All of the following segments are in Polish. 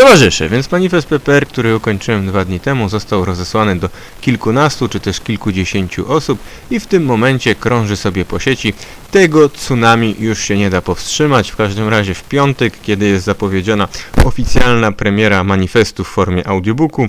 Towarzysze, więc manifest PPR, który ukończyłem dwa dni temu, został rozesłany do kilkunastu czy też kilkudziesięciu osób i w tym momencie krąży sobie po sieci. Tego tsunami już się nie da powstrzymać. W każdym razie w piątek, kiedy jest zapowiedziana oficjalna premiera manifestu w formie audiobooku,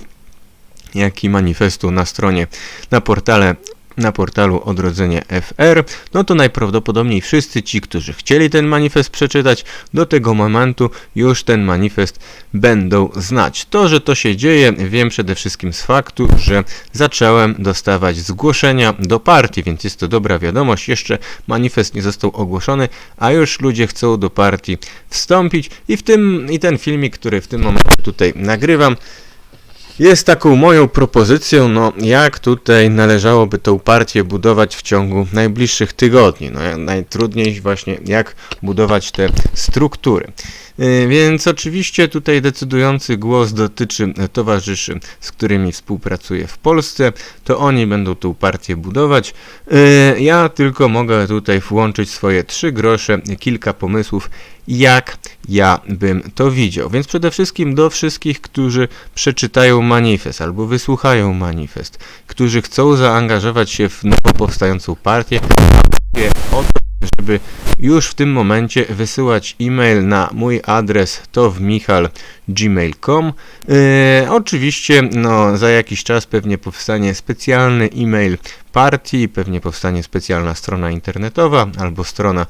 jak i manifestu na stronie, na portale na portalu Odrodzenie FR, no to najprawdopodobniej wszyscy ci, którzy chcieli ten manifest przeczytać, do tego momentu już ten manifest będą znać. To, że to się dzieje, wiem przede wszystkim z faktu, że zacząłem dostawać zgłoszenia do partii, więc jest to dobra wiadomość. Jeszcze manifest nie został ogłoszony, a już ludzie chcą do partii wstąpić i w tym i ten filmik, który w tym momencie tutaj nagrywam, jest taką moją propozycją, no jak tutaj należałoby tą partię budować w ciągu najbliższych tygodni. No najtrudniej właśnie jak budować te struktury. Yy, Więc oczywiście tutaj decydujący głos dotyczy towarzyszy, z którymi współpracuję w Polsce. To oni będą tą partię budować. Yy, Ja tylko mogę tutaj włączyć swoje trzy grosze, kilka pomysłów, jak ja bym to widział. Więc przede wszystkim do wszystkich, którzy przeczytają manifest albo wysłuchają manifest, którzy chcą zaangażować się w nowo powstającą partię, o to, żeby już w tym momencie wysyłać e-mail na mój adres to. Yy, oczywiście no, za jakiś czas pewnie powstanie specjalny e-mail partii, pewnie powstanie specjalna strona internetowa albo strona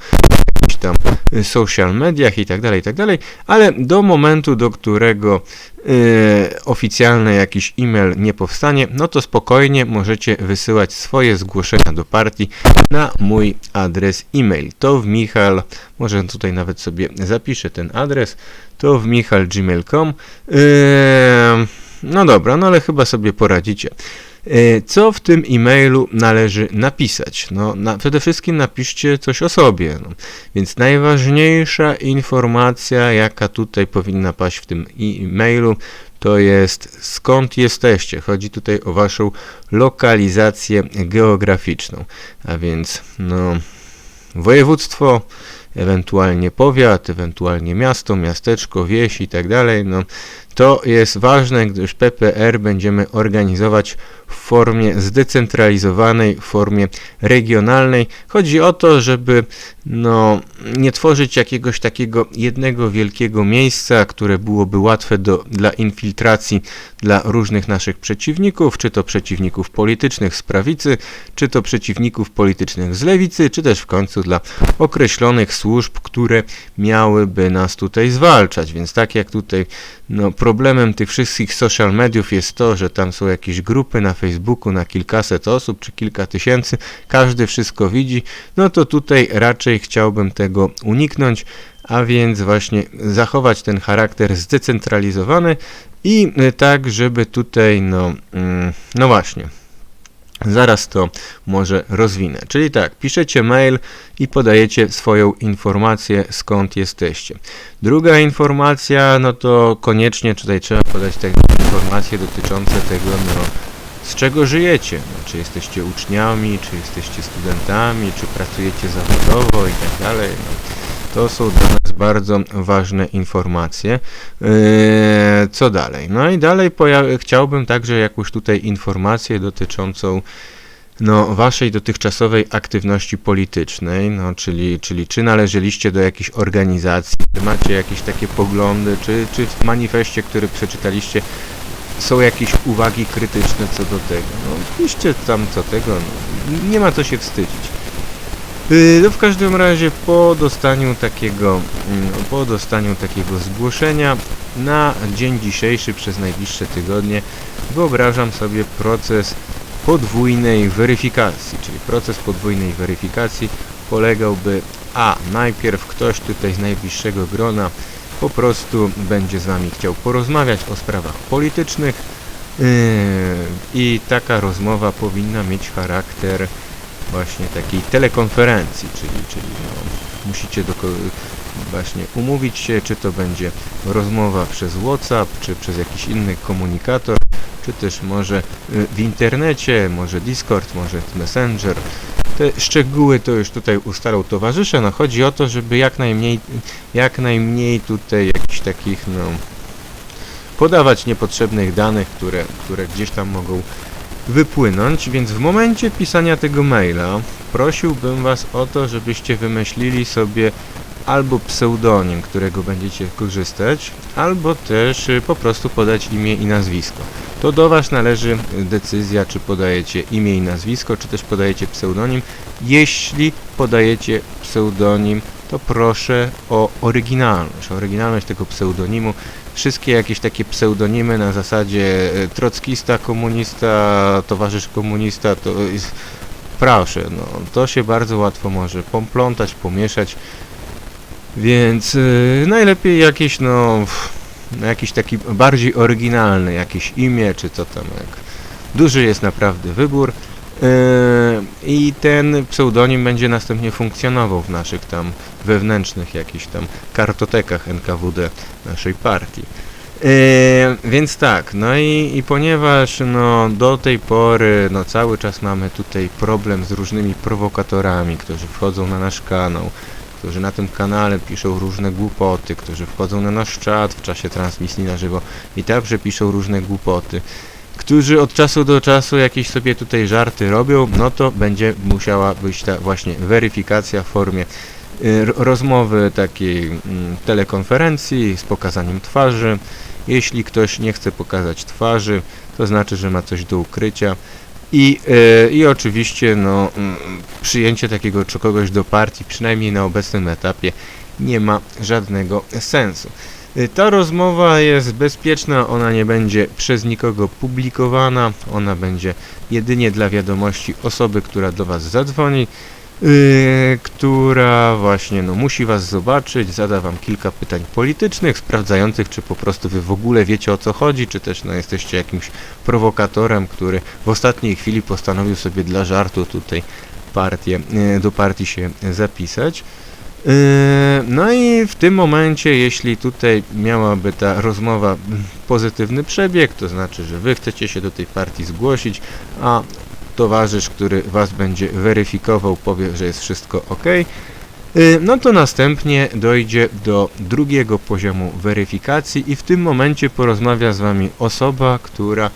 tam y, social mediach i tak dalej, i tak dalej, ale do momentu, do którego y, oficjalny jakiś e-mail nie powstanie, no to spokojnie możecie wysyłać swoje zgłoszenia do partii na mój adres e-mail. To w Michal, może tutaj nawet sobie zapiszę ten adres, to w michal.gmail.com. Yy, no dobra, no ale chyba sobie poradzicie. E, Co w tym e-mailu należy napisać? No, na, przede wszystkim napiszcie coś o sobie. No. Więc najważniejsza informacja, jaka tutaj powinna paść w tym e-mailu, to jest skąd jesteście. Chodzi tutaj o waszą lokalizację geograficzną. A więc no, województwo, ewentualnie powiat, ewentualnie miasto, miasteczko, wieś i tak dalej. No, to jest ważne, gdyż PPR będziemy organizować w formie zdecentralizowanej, w formie regionalnej. Chodzi o to, żeby no, nie tworzyć jakiegoś takiego jednego wielkiego miejsca, które byłoby łatwe do, dla infiltracji dla różnych naszych przeciwników, czy to przeciwników politycznych z prawicy, czy to przeciwników politycznych z lewicy, czy też w końcu dla określonych służb, które miałyby nas tutaj zwalczać. Więc tak jak tutaj no, problemem tych wszystkich social mediów jest to, że tam są jakieś grupy na Facebooku na kilkaset osób czy kilka tysięcy, każdy wszystko widzi, no to tutaj raczej chciałbym tego uniknąć, a więc właśnie zachować ten charakter zdecentralizowany i y, tak, żeby tutaj, no, mm, no właśnie, Zaraz to może rozwinę. Czyli tak, piszecie mail i podajecie swoją informację, skąd jesteście. Druga informacja, no to koniecznie tutaj trzeba podać te informacje dotyczące tego, no, z czego żyjecie. No, czy jesteście uczniami, czy jesteście studentami, czy pracujecie zawodowo i tak dalej. No, to są dla nas bardzo ważne informacje. Eee, co dalej? No i dalej chciałbym także jakąś tutaj informację dotyczącą no, waszej dotychczasowej aktywności politycznej, no, czyli, czyli czy należeliście do jakiejś organizacji, czy macie jakieś takie poglądy, czy, czy w manifestie, który przeczytaliście, są jakieś uwagi krytyczne co do tego. No, piszcie tam co tego, no, nie ma co się wstydzić. Yy, No w każdym razie po dostaniu takiego mm, po dostaniu takiego zgłoszenia na dzień dzisiejszy przez najbliższe tygodnie wyobrażam sobie proces podwójnej weryfikacji, czyli proces podwójnej weryfikacji polegałby a najpierw ktoś tutaj z najbliższego grona po prostu będzie z wami chciał porozmawiać o sprawach politycznych yy, i taka rozmowa powinna mieć charakter właśnie takiej telekonferencji, czyli, czyli no, musicie do, właśnie umówić się, czy to będzie rozmowa przez WhatsApp, czy przez jakiś inny komunikator, czy też może y, w internecie, może Discord, może Messenger. Te szczegóły to już tutaj ustalą towarzysze. No chodzi o to, żeby jak najmniej, jak najmniej tutaj jakichś takich no podawać niepotrzebnych danych, które, które gdzieś tam mogą wypłynąć, więc w momencie pisania tego maila prosiłbym Was o to, żebyście wymyślili sobie albo pseudonim, którego będziecie korzystać, albo też y, po prostu podać imię i nazwisko. To do Was należy decyzja, czy podajecie imię i nazwisko, czy też podajecie pseudonim. Jeśli podajecie pseudonim, to proszę o oryginalność, oryginalność tego pseudonimu. Wszystkie jakieś takie pseudonimy na zasadzie e, trockista, komunista, towarzysz komunista, to. Proszę, no, to się bardzo łatwo może pomplątać, pomieszać. Więc yy, najlepiej jakieś, no, no, jakiś taki bardziej oryginalny, jakieś imię, czy co tam, jak duży jest naprawdę wybór. Yy, I ten pseudonim będzie następnie funkcjonował w naszych tam wewnętrznych jakichś tam kartotekach NKWD naszej partii. Yy, więc tak, no i, i ponieważ no, do tej pory no, cały czas mamy tutaj problem z różnymi prowokatorami, którzy wchodzą na nasz kanał, którzy na tym kanale piszą różne głupoty, którzy wchodzą na nasz czat w czasie transmisji na żywo i także piszą różne głupoty, którzy od czasu do czasu jakieś sobie tutaj żarty robią, no to będzie musiała być ta właśnie weryfikacja w formie y, rozmowy takiej mm, telekonferencji z pokazaniem twarzy. Jeśli ktoś nie chce pokazać twarzy, to znaczy, że ma coś do ukrycia. I, e, I oczywiście no, mm, przyjęcie takiego czy kogoś do partii, przynajmniej na obecnym etapie, nie ma żadnego sensu. E, Ta rozmowa jest bezpieczna, ona nie będzie przez nikogo publikowana, ona będzie jedynie dla wiadomości osoby, która do Was zadzwoni, yy, która właśnie no, musi Was zobaczyć, zada Wam kilka pytań politycznych, sprawdzających, czy po prostu Wy w ogóle wiecie o co chodzi, czy też no, jesteście jakimś prowokatorem, który w ostatniej chwili postanowił sobie dla żartu tutaj partię, yy, do partii się zapisać. Yy, No i w tym momencie, jeśli tutaj miałaby ta rozmowa mm, pozytywny przebieg, to znaczy, że wy chcecie się do tej partii zgłosić, a towarzysz, który was będzie weryfikował, powie, że jest wszystko ok, yy, no to następnie dojdzie do drugiego poziomu weryfikacji i w tym momencie porozmawia z wami osoba, która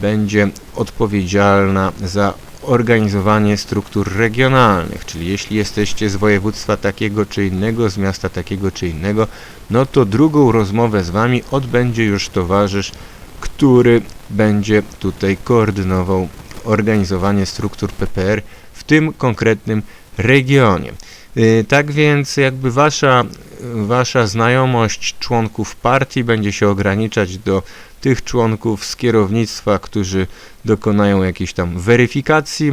będzie odpowiedzialna za organizowanie struktur regionalnych, czyli jeśli jesteście z województwa takiego czy innego, z miasta takiego czy innego, no to drugą rozmowę z wami odbędzie już towarzysz, który będzie tutaj koordynował organizowanie struktur PPR w tym konkretnym regionie. Yy, Tak więc jakby wasza, wasza znajomość członków partii będzie się ograniczać do tych członków z kierownictwa, którzy dokonają jakiejś tam weryfikacji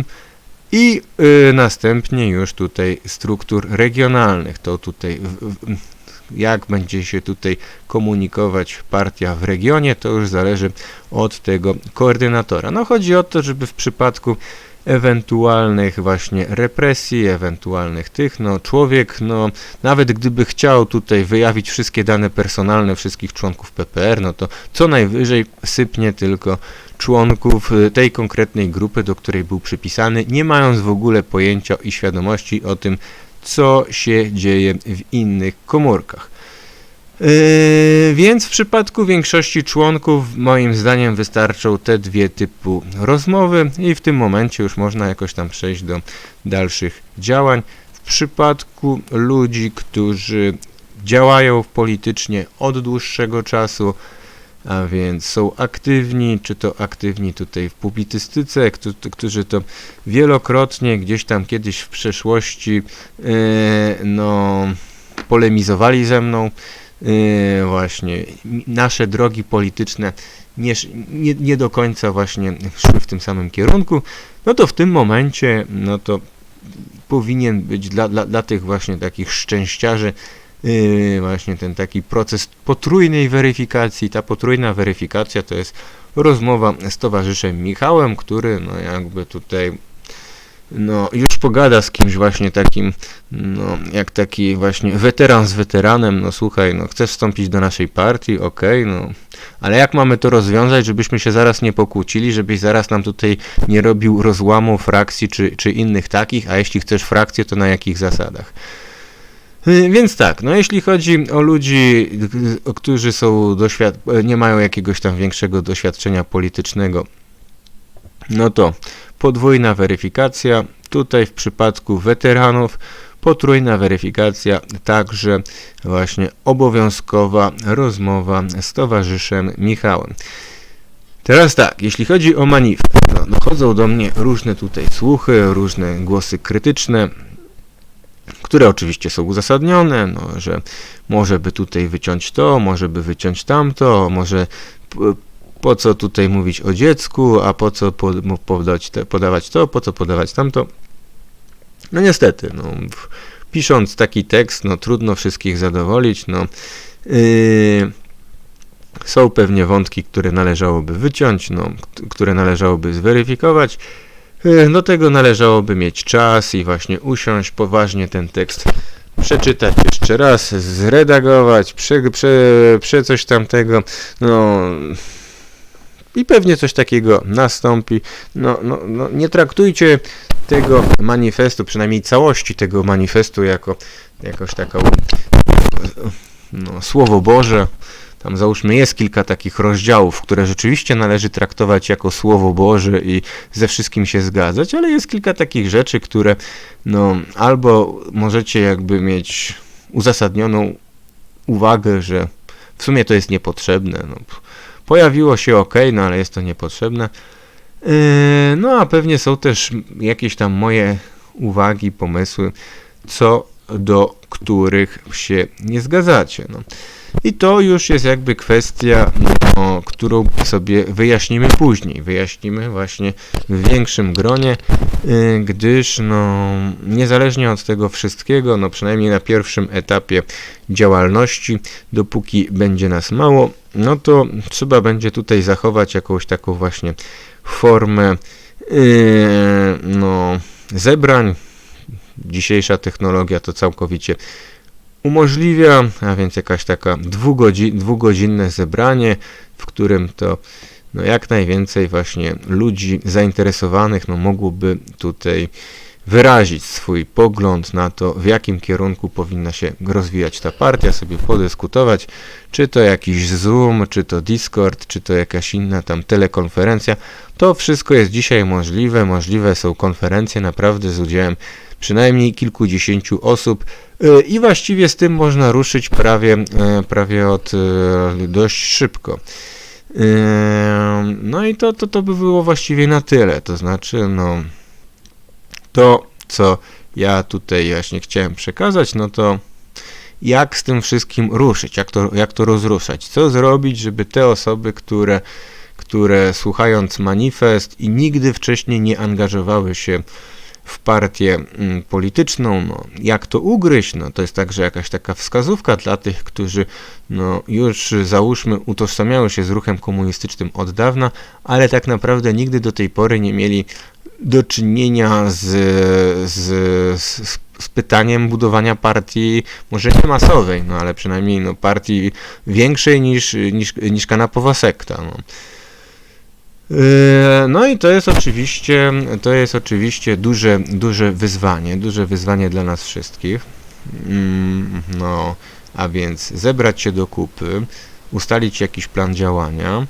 i y, następnie już tutaj struktur regionalnych. To tutaj w, w, jak będzie się tutaj komunikować partia w regionie, to już zależy od tego koordynatora. No chodzi o to, żeby w przypadku ewentualnych właśnie represji, ewentualnych tych, no człowiek, no nawet gdyby chciał tutaj wyjawić wszystkie dane personalne wszystkich członków PPR, no to co najwyżej sypnie tylko członków y, tej konkretnej grupy, do której był przypisany, nie mając w ogóle pojęcia i świadomości o tym, co się dzieje w innych komórkach. Yy, więc w przypadku większości członków moim zdaniem wystarczą te dwie typu rozmowy i w tym momencie już można jakoś tam przejść do dalszych działań. W przypadku ludzi, którzy działają politycznie od dłuższego czasu, a więc są aktywni, czy to aktywni tutaj w publicystyce, którzy, to wielokrotnie gdzieś tam kiedyś w przeszłości yy, no, polemizowali ze mną, Yy, właśnie nasze drogi polityczne nie, nie, nie do końca właśnie szły w tym samym kierunku, no to w tym momencie no to powinien być dla, dla, dla tych właśnie takich szczęściarzy yy, właśnie ten taki proces potrójnej weryfikacji. Ta potrójna weryfikacja to jest rozmowa z towarzyszem Michałem, który no jakby tutaj no już pogada z kimś właśnie takim, no jak taki właśnie weteran z weteranem, no słuchaj, no chcesz wstąpić do naszej partii, okej, no ale jak mamy to rozwiązać, żebyśmy się zaraz nie pokłócili, żebyś zaraz nam tutaj nie robił rozłamu frakcji czy, czy innych takich, a jeśli chcesz frakcję, to na jakich zasadach? Y, Więc tak, no jeśli chodzi o ludzi, y, którzy są doświad- nie mają jakiegoś tam większego doświadczenia politycznego, no to podwójna weryfikacja. Tutaj w przypadku weteranów potrójna weryfikacja, także właśnie obowiązkowa rozmowa z towarzyszem Michałem. Teraz tak, jeśli chodzi o manifest, no, dochodzą do mnie różne tutaj słuchy, różne głosy krytyczne, które oczywiście są uzasadnione, no, że może by tutaj wyciąć to, może by wyciąć tamto, może po co tutaj mówić o dziecku, a po co podać te, podawać to, po co podawać tamto. No niestety, no, pisząc taki tekst, no trudno wszystkich zadowolić, no yy, są pewnie wątki, które należałoby wyciąć, no, które należałoby zweryfikować. Yy, Do tego należałoby mieć czas i właśnie usiąść, poważnie ten tekst przeczytać jeszcze raz, zredagować, prze, prze, prze coś tamtego, no i pewnie coś takiego nastąpi. No, no, no, nie traktujcie tego manifestu, przynajmniej całości tego manifestu jako jakoś taką no, słowo Boże. Tam załóżmy jest kilka takich rozdziałów, które rzeczywiście należy traktować jako słowo Boże i ze wszystkim się zgadzać, ale jest kilka takich rzeczy, które no albo możecie jakby mieć uzasadnioną uwagę, że w sumie to jest niepotrzebne. No, pojawiło się ok, no ale jest to niepotrzebne. Yy, no a pewnie są też jakieś tam moje uwagi, pomysły, co do których się nie zgadzacie. No. I to już jest jakby kwestia, no, którą sobie wyjaśnimy później. Wyjaśnimy właśnie w większym gronie, yy, gdyż no, niezależnie od tego wszystkiego, no przynajmniej na pierwszym etapie działalności, dopóki będzie nas mało, no to trzeba będzie tutaj zachować jakąś taką właśnie formę yy, no, zebrań. Dzisiejsza technologia to całkowicie umożliwia, a więc jakaś taka dwugodzi, dwugodzinne zebranie, w którym to no, jak najwięcej właśnie ludzi zainteresowanych no, mogłoby tutaj wyrazić swój pogląd na to, w jakim kierunku powinna się rozwijać ta partia, sobie podyskutować, czy to jakiś Zoom, czy to Discord, czy to jakaś inna tam telekonferencja. To wszystko jest dzisiaj możliwe. Możliwe są konferencje naprawdę z udziałem przynajmniej kilkudziesięciu osób yy, i właściwie z tym można ruszyć prawie, yy, prawie od yy, dość szybko. No i to, to, to by było właściwie na tyle. To znaczy, no to, co ja tutaj właśnie chciałem przekazać, no to jak z tym wszystkim ruszyć, jak to, jak to rozruszać, co zrobić, żeby te osoby, które, które słuchając manifest i nigdy wcześniej nie angażowały się w partię mm, polityczną, no, jak to ugryźć, no, to jest także jakaś taka wskazówka dla tych, którzy no, już załóżmy utożsamiały się z ruchem komunistycznym od dawna, ale tak naprawdę nigdy do tej pory nie mieli do czynienia z, z, z, z pytaniem budowania partii, może nie masowej, no ale przynajmniej no, partii większej niż, niż, niż kanapowa sekta. No. Yy, No i to jest oczywiście, to jest oczywiście duże, duże wyzwanie, duże wyzwanie dla nas wszystkich. Mm, No, a więc zebrać się do kupy, ustalić jakiś plan działania,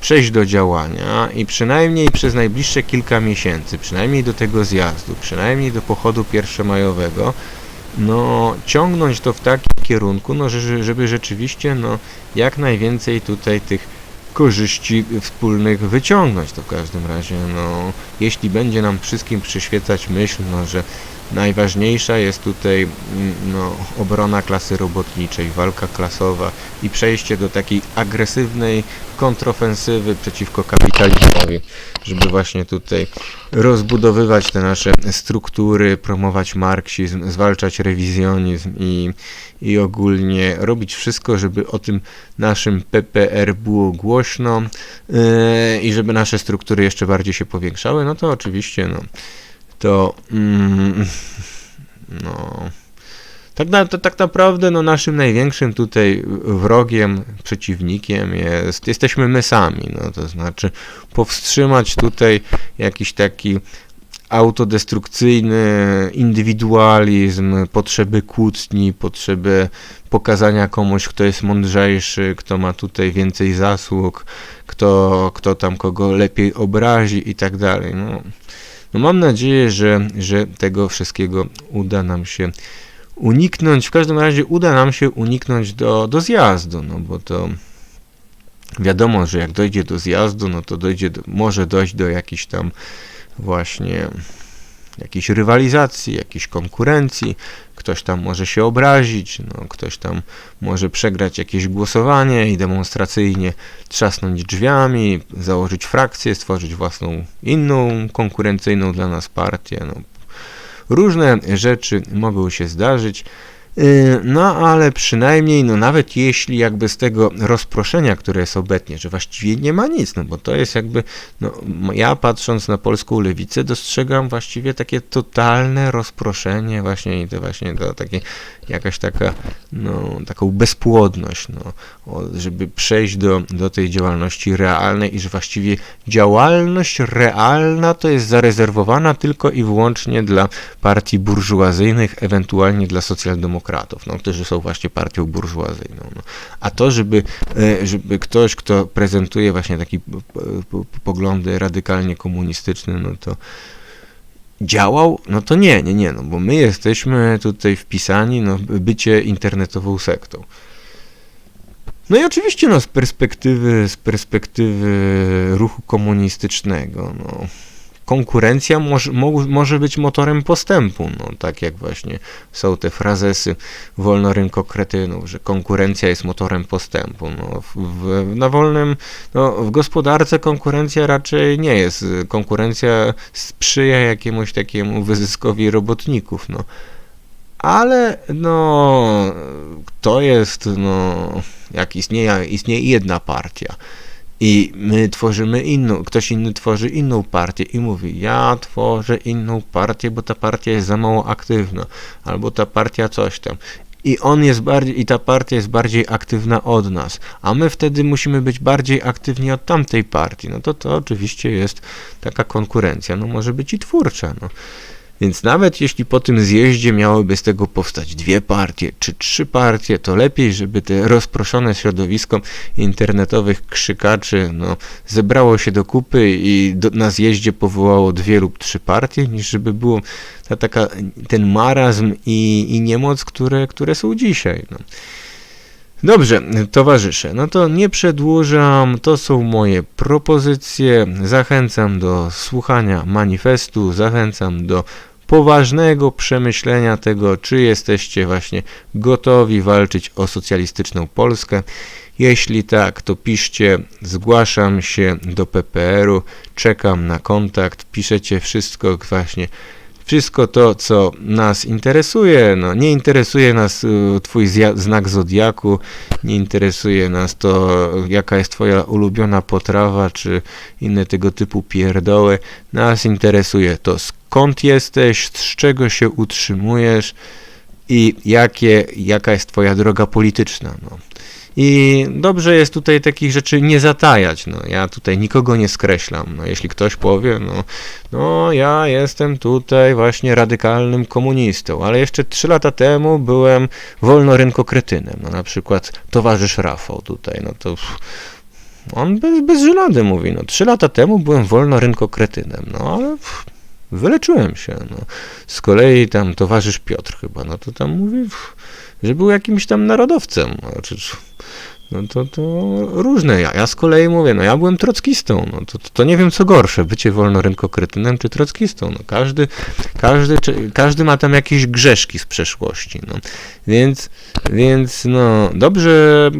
przejść do działania i przynajmniej przez najbliższe kilka miesięcy, przynajmniej do tego zjazdu, przynajmniej do pochodu pierwszomajowego, no ciągnąć to w takim kierunku, no że- żeby rzeczywiście no jak najwięcej tutaj tych korzyści wspólnych wyciągnąć. To w każdym razie, no, jeśli będzie nam wszystkim przyświecać myśl, no, że najważniejsza jest tutaj mm, no, obrona klasy robotniczej, walka klasowa i przejście do takiej agresywnej kontrofensywy przeciwko kapitalizmowi, żeby właśnie tutaj rozbudowywać te nasze struktury, promować marksizm, zwalczać rewizjonizm i, i ogólnie robić wszystko, żeby o tym naszym PPR było głośno yy, i żeby nasze struktury jeszcze bardziej się powiększały, no to oczywiście no, to mm, no tak, na, to, tak naprawdę no, naszym największym tutaj wrogiem, przeciwnikiem jest, jesteśmy my sami, no, to znaczy powstrzymać tutaj jakiś taki autodestrukcyjny indywidualizm, potrzeby kłótni, potrzeby pokazania komuś, kto jest mądrzejszy, kto ma tutaj więcej zasług, kto, kto tam kogo lepiej obrazi i tak dalej. No, no mam nadzieję, że, że tego wszystkiego uda nam się uniknąć. W każdym razie uda nam się uniknąć do, do zjazdu, no bo to wiadomo, że jak dojdzie do zjazdu, no to dojdzie do, może dojść do jakichś tam właśnie jakiejś rywalizacji, jakiejś konkurencji, ktoś tam może się obrazić, no, ktoś tam może przegrać jakieś głosowanie i demonstracyjnie trzasnąć drzwiami, założyć frakcję, stworzyć własną inną konkurencyjną dla nas partię. No. Różne rzeczy mogą się zdarzyć. Y, no ale przynajmniej, no nawet jeśli jakby z tego rozproszenia, które jest obecnie, że właściwie nie ma nic, no bo to jest jakby, no ja patrząc na polską lewicę dostrzegam właściwie takie totalne rozproszenie właśnie i to właśnie to takie jakaś taka, no taką bezpłodność, no, żeby przejść do, do tej działalności realnej i że właściwie działalność realna to jest zarezerwowana tylko i wyłącznie dla partii burżuazyjnych, ewentualnie dla socjaldemokratów demokratów, no, którzy są właśnie partią burżuazyjną. No. A to, żeby, e, żeby ktoś, kto prezentuje właśnie takie poglądy radykalnie komunistyczne, no to działał, no to nie, nie, nie, no bo my jesteśmy tutaj wpisani, no bycie internetową sektą. No i oczywiście no, z perspektywy, z perspektywy ruchu komunistycznego, no, konkurencja może, może być motorem postępu, no, tak jak właśnie są te frazesy wolnorynkokretynów, że konkurencja jest motorem postępu. No, w, w, na wolnym, no, w gospodarce konkurencja raczej nie jest. Konkurencja sprzyja jakiemuś takiemu wyzyskowi robotników, no. Ale no, to jest, no, jak istnieje, istnieje jedna partia, i my tworzymy inną, ktoś inny tworzy inną partię i mówi, ja tworzę inną partię, bo ta partia jest za mało aktywna, albo ta partia coś tam. I on jest bardziej, i ta partia jest bardziej aktywna od nas, a my wtedy musimy być bardziej aktywni od tamtej partii. No to to oczywiście jest taka konkurencja, no może być i twórcza. No. Więc nawet jeśli po tym zjeździe miałyby z tego powstać dwie partie czy trzy partie, to lepiej, żeby te rozproszone środowisko internetowych krzykaczy no, zebrało się do kupy i do, na zjeździe powołało dwie lub trzy partie, niż żeby było ta, taka, ten marazm i, i niemoc, które, które są dzisiaj. No. Dobrze, towarzysze, no to nie przedłużam, to są moje propozycje. Zachęcam do słuchania manifestu, zachęcam do poważnego przemyślenia tego, czy jesteście właśnie gotowi walczyć o socjalistyczną Polskę. Jeśli tak, to piszcie, zgłaszam się do PPR-u, czekam na kontakt, piszecie wszystko właśnie wszystko to, co nas interesuje, no, nie interesuje nas y, twój znak zodiaku, nie interesuje nas to, jaka jest twoja ulubiona potrawa, czy inne tego typu pierdoły. Nas interesuje to, skąd jesteś, z czego się utrzymujesz i jakie, jaka jest twoja droga polityczna. No. I dobrze jest tutaj takich rzeczy nie zatajać. No, ja tutaj nikogo nie skreślam. No, jeśli ktoś powie, no, no ja jestem tutaj właśnie radykalnym komunistą, ale jeszcze trzy lata temu byłem wolnorynkokretynem. No, na przykład towarzysz Rafał tutaj, no to on bez, bez mówi, no trzy lata temu byłem wolnorynkokretynem, no ale pff, wyleczyłem się. No. Z kolei tam towarzysz Piotr chyba, no to tam mówi, pff, że był jakimś tam narodowcem. Znaczy, no to, to różne. Ja, ja z kolei mówię, no ja byłem trockistą, no to, to nie wiem co gorsze, bycie wolnorynkokretynem czy trockistą. No każdy, każdy, każdy ma tam jakieś grzeszki z przeszłości, no. Więc, więc no dobrze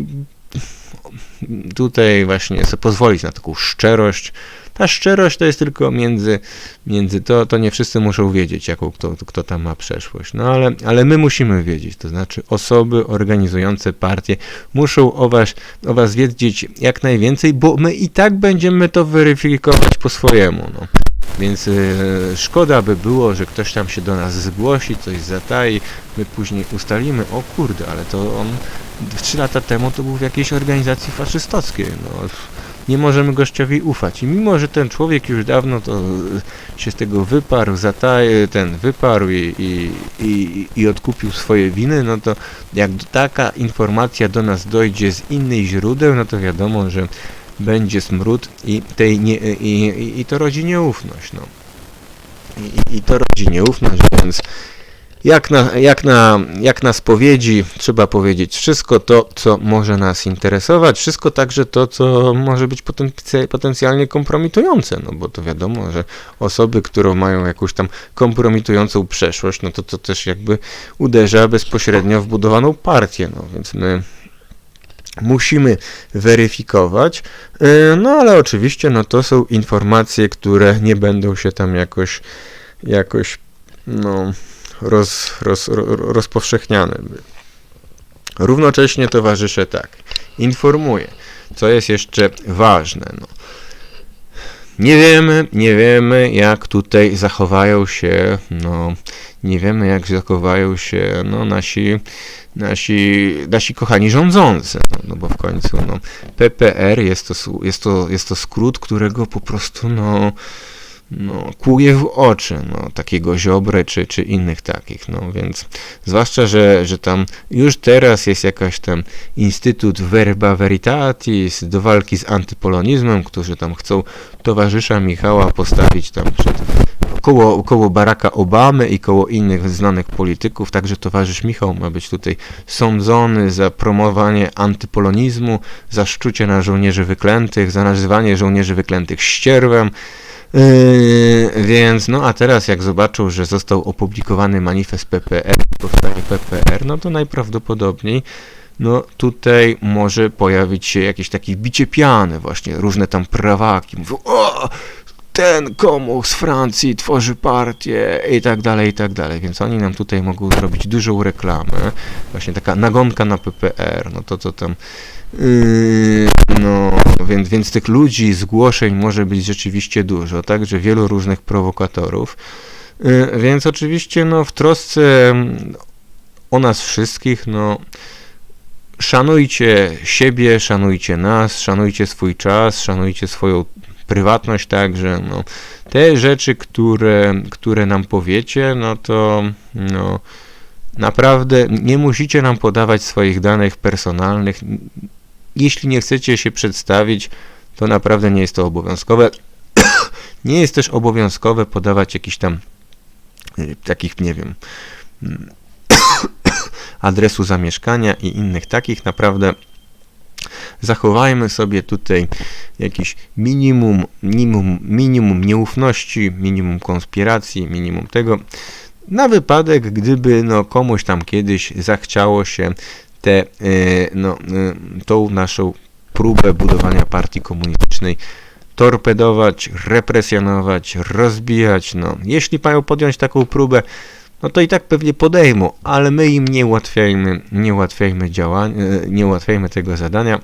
tutaj właśnie sobie pozwolić na taką szczerość, ta szczerość to jest tylko między, między to, to nie wszyscy muszą wiedzieć, jaką kto, kto tam ma przeszłość. No ale, ale my musimy wiedzieć, to znaczy osoby organizujące partie muszą o was, o was wiedzieć jak najwięcej, bo my i tak będziemy to weryfikować po swojemu. No. Więc y, szkoda by było, że ktoś tam się do nas zgłosi, coś zatai, my później ustalimy, o kurde, ale to on trzy lata temu to był w jakiejś organizacji faszystowskiej. No, nie możemy gościowi ufać. I mimo, że ten człowiek już dawno to e, się z tego wyparł, zataje, ten wyparł i, i, i, i odkupił swoje winy, no to jak taka informacja do nas dojdzie z innych źródeł, no to wiadomo, że będzie smród i, tej nie, i, i, i to rodzi nieufność. No. I, I to rodzi nieufność, więc jak na, jak, na, jak na spowiedzi trzeba powiedzieć wszystko to, co może nas interesować, wszystko także to, co może być potenc- potencjalnie kompromitujące, no bo to wiadomo, że osoby, które mają jakąś tam kompromitującą przeszłość, no to to też jakby uderza bezpośrednio w budowaną partię, no więc my musimy weryfikować, yy, no ale oczywiście no to są informacje, które nie będą się tam jakoś jakoś no roz, roz, rozpowszechniane. Równocześnie towarzysze tak, informuje, co jest jeszcze ważne. No. Nie wiemy, nie wiemy jak tutaj zachowają się, no, nie wiemy jak zachowają się no, nasi, nasi, nasi kochani rządzący, no, no bo w końcu no, PPR jest to, jest, to, jest to skrót, którego po prostu no, no, kłuje w oczy no, takiego Ziobry czy, czy innych takich, no więc zwłaszcza, że, że tam już teraz jest jakaś tam Instytut Verba Veritatis do walki z antypolonizmem, którzy tam chcą towarzysza Michała postawić tam przed koło, koło Baracka Obamy i koło innych znanych polityków, także towarzysz Michał ma być tutaj sądzony za promowanie antypolonizmu, za szczucie na żołnierzy wyklętych, za nazywanie żołnierzy wyklętych ścierwem, Yy, więc no a teraz jak zobaczył, że został opublikowany manifest PPR, powstanie PPR, no to najprawdopodobniej no tutaj może pojawić się jakieś takie bicie piany, właśnie różne tam prawaki, mówią, o, ten komu z Francji tworzy partię i tak dalej, i tak dalej, więc oni nam tutaj mogą zrobić dużą reklamę, właśnie taka nagonka na PPR, no to co tam no, więc, więc tych ludzi, zgłoszeń może być rzeczywiście dużo, także wielu różnych prowokatorów. Yy, więc oczywiście no, w trosce o nas wszystkich, no, szanujcie siebie, szanujcie nas, szanujcie swój czas, szanujcie swoją prywatność także, no, te rzeczy, które, które nam powiecie, no to, no, naprawdę nie musicie nam podawać swoich danych personalnych, jeśli nie chcecie się przedstawić, to naprawdę nie jest to obowiązkowe. nie jest też obowiązkowe podawać jakichś tam y, takich, nie wiem, adresu zamieszkania i innych takich. Naprawdę zachowajmy sobie tutaj jakiś minimum, minimum, minimum nieufności, minimum konspiracji, minimum tego, na wypadek, gdyby no, komuś tam kiedyś zachciało się te, e, no, e, tą naszą próbę budowania partii komunistycznej torpedować, represjonować, rozbijać. No, jeśli mają podjąć taką próbę, no to i tak pewnie podejmą, ale my im nie ułatwiajmy, nie ułatwiajmy działań, e, nie ułatwiajmy tego zadania.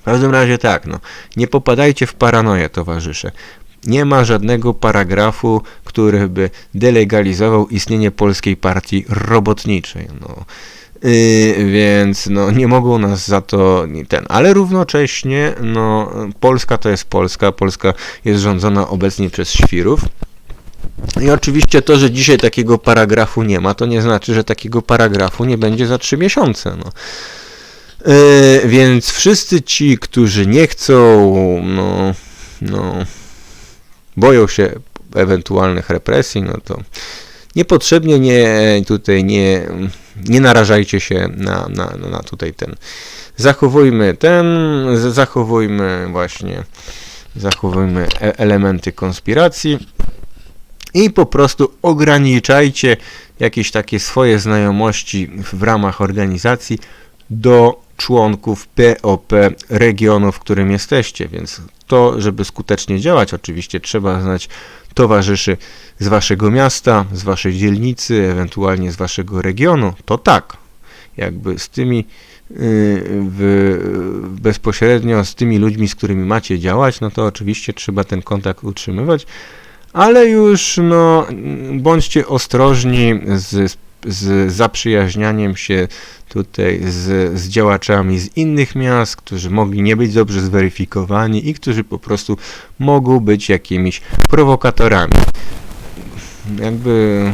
W każdym razie tak, no, nie popadajcie w paranoję, towarzysze. Nie ma żadnego paragrafu, który by delegalizował istnienie polskiej partii robotniczej. No. Yy, więc no, nie mogą nas za to ten, ale równocześnie no, Polska to jest Polska, Polska jest rządzona obecnie przez świrów. I oczywiście to, że dzisiaj takiego paragrafu nie ma, to nie znaczy, że takiego paragrafu nie będzie za trzy miesiące. No. Yy, więc wszyscy ci, którzy nie chcą, no, no, boją się ewentualnych represji, no to niepotrzebnie nie tutaj nie, nie narażajcie się na, na, na tutaj ten. Zachowujmy ten, zachowujmy właśnie, zachowujmy e, elementy konspiracji i po prostu ograniczajcie jakieś takie swoje znajomości w ramach organizacji do członków POP regionu, w którym jesteście, więc to, żeby skutecznie działać, oczywiście trzeba znać towarzyszy z waszego miasta, z waszej dzielnicy, ewentualnie z waszego regionu, to tak, jakby z tymi y, w, bezpośrednio z tymi ludźmi, z którymi macie działać, no to oczywiście trzeba ten kontakt utrzymywać, ale już no, bądźcie ostrożni z z zaprzyjaźnianiem się tutaj z, z działaczami z innych miast, którzy mogli nie być dobrze zweryfikowani i którzy po prostu mogą być jakimiś prowokatorami. Jakby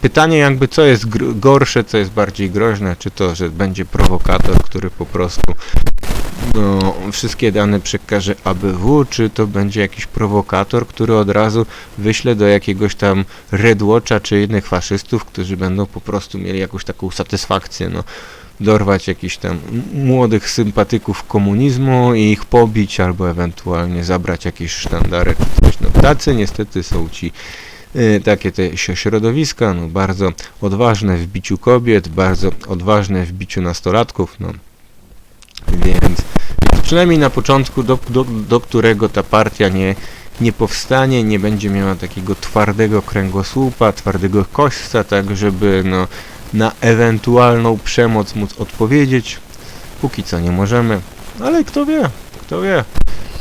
pytanie jakby co jest gorsze, co jest bardziej groźne, czy to, że będzie prowokator, który po prostu no, wszystkie dane przekaże ABW, czy to będzie jakiś prowokator, który od razu wyśle do jakiegoś tam Red Watcha czy innych faszystów, którzy będą po prostu mieli jakąś taką satysfakcję, no dorwać jakichś tam młodych sympatyków komunizmu i ich pobić, albo ewentualnie zabrać jakieś sztandary czy coś. No tacy niestety są ci y, takie te środowiska, no bardzo odważne w biciu kobiet, bardzo odważne w biciu nastolatków, no więc, więc przynajmniej na początku, do, do, do którego ta partia nie, nie powstanie, nie będzie miała takiego twardego kręgosłupa, twardego kośćca, tak żeby no, na ewentualną przemoc móc odpowiedzieć. Póki co nie możemy, ale kto wie, kto wie.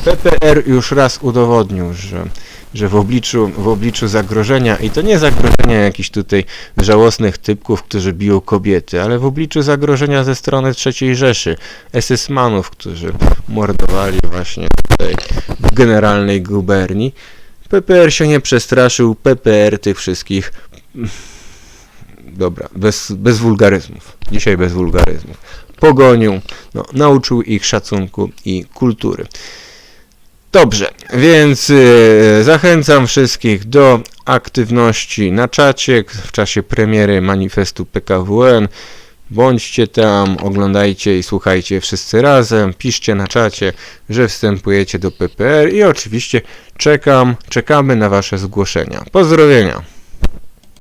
PPR już raz udowodnił, że, że w, obliczu, w obliczu zagrożenia, i to nie zagrożenia jakichś tutaj żałosnych typków, którzy biją kobiety, ale w obliczu zagrożenia ze strony III Rzeszy, SS-manów, którzy mordowali właśnie tutaj w generalnej guberni, PPR się nie przestraszył, PPR tych wszystkich... Dobra, bez, bez wulgaryzmów. Dzisiaj bez wulgaryzmów. Pogonił, no, nauczył ich szacunku i kultury. Dobrze, więc e, zachęcam wszystkich do aktywności na czacie w czasie premiery manifestu PKWN. Bądźcie tam, oglądajcie i słuchajcie wszyscy razem, piszcie na czacie, że wstępujecie do PPR i oczywiście czekam, czekamy na Wasze zgłoszenia. Pozdrowienia!